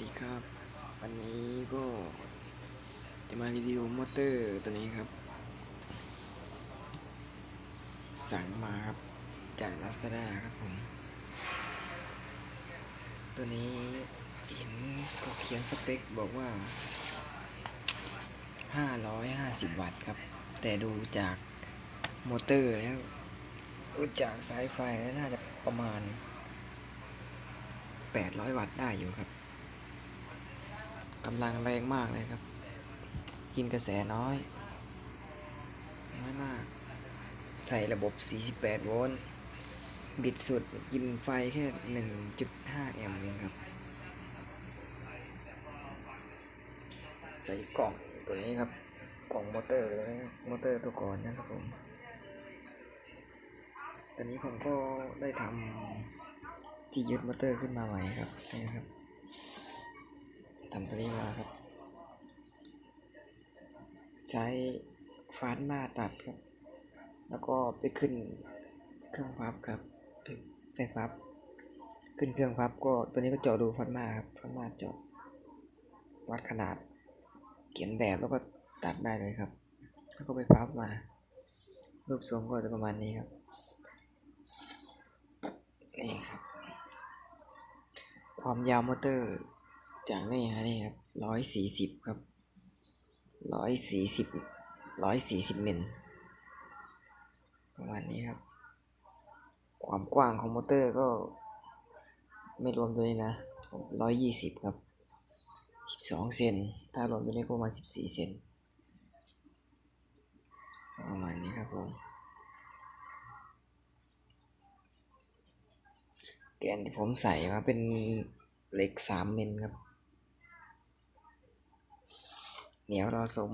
ดีครับ วันนี้ก็จะมารีวิวมอเตอร์ตัวนี้ครับ สั่งมาครับ จาก Lazada ครับผม ตัวนี้เห็นเขาเขียนสเปคบอกว่า 550 วัตต์ครับ แต่ดูจากมอเตอร์แล้วดูจากสายไฟแล้วน่าจะประมาณ800 วัตต์ได้อยู่ครับำลังแรงมากเลยครับ กินกระแสน้อย น้อยมาก ใส่ระบบ 48 โวลต์ บิดสุดกินไฟแค่ 1.5 แอมป์เองครับ ใส่กล่องตัวนี้ครับ กล่องมอเตอร์เลยมอเตอร์ตัวก่อนนะครับผม ตอนนี้ผมก็ได้ทำที่ยึดมอเตอร์ขึ้นมาใหม่ครับนี่ครับ ทำตัวนี้มาครับ ใช้ฟาสหน้าตัดครับ แล้วก็ไปขึ้นเครื่องพับครับไฟพับ ขึ้นเครื่องพับก็ตัวนี้ก็เจาะดูฟาสหน้าครับฟาสหน้าเจาะวัดขนาด เขียนแบบแล้วก็ตัดได้เลยครับ แล้วก็ไปพับมา รูปทรงก็จะประมาณนี้ครับนี่ครับ ความยาวมอเตอร์ จากนี่ฮะนี่ครับร้อยสี่สิบครับร้อยสี่สิบร้อยสี่สิบมิลประมาณนี้ครับ ความกว้างของมอเตอร์ก็ ไม่รวมตัวนี้นะร้อยยี่สิบครับสิบสองเซนถ้ารวมตัวนี้ก็ประมาณสิบสี่เซนประมาณนี้ครับผมแกนที่ผมใส่มาเป็นเหล็กสามมิลครับ เดี๋ยวเราชม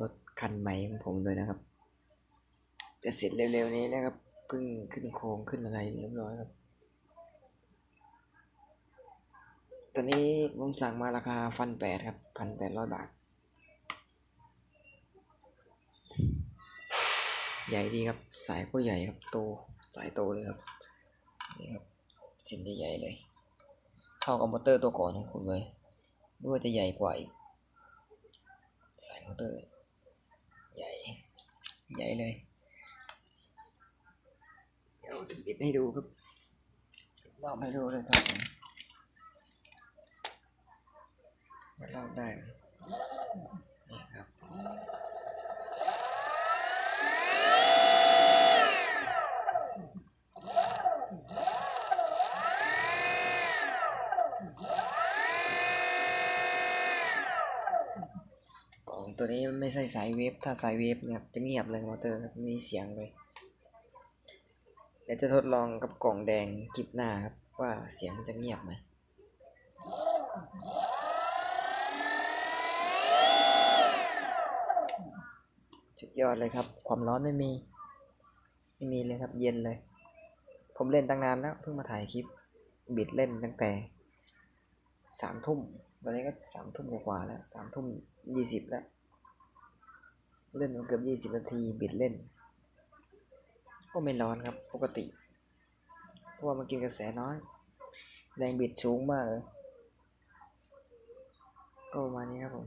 รถคันใหม่ของผมเลยนะครับ จะเสร็จเร็วๆนี้นะครับเพิ่งขึ้นโครงขึ้นอะไรเรียบร้อยครับตัวนี้ผมสั่งมาราคาพันแปดครับพันแปดร้อยบาท ใหญ่ดีครับ สายก็ใหญ่ครับ โต สายโตเลยครับ นี่ครับเส้นใหญ่เลย เท่ากับมอเตอร์ตัวก่อนของผมเลยหรือว่าจะใหญ่กว่าอีก สายมอเตอร์ใหญ่ ใหญ่เลย เดี๋ยวจะปิดให้ดูครับรอบให้ดูเลยครับมันรอบได้ไหมนี่ครับ กล่อง ตัวนี้ไม่ใช่สายเวฟถ้าสายเวฟเนี่ยจะเงียบเลยมอเตอร์ครับมีเสียงเลยเดี๋ยวจะทดลองกับกล่องแดงคลิปหน้าครับว่าเสียงจะเงียบไหมสุดยอดเลยครับ ความร้อนไม่มี ไม่มีเลยครับ เย็นเลย ผมเล่นตั้งนานแล้ว เพิ่งมาถ่ายคลิป บิดเล่นตั้งแต่สามทุ่มตอนนี้ก็สามทุ่มกว่าแล้วสามทุ่มยี่สิบแล้ว เล่นเกือบยี่สิบนาทีบิดเล่น ก็ไม่ร้อนครับปกติ เพราะว่ามันกินกระแสน้อย แรงบิดสูงมากเลยก็ประมาณนี้ครับผม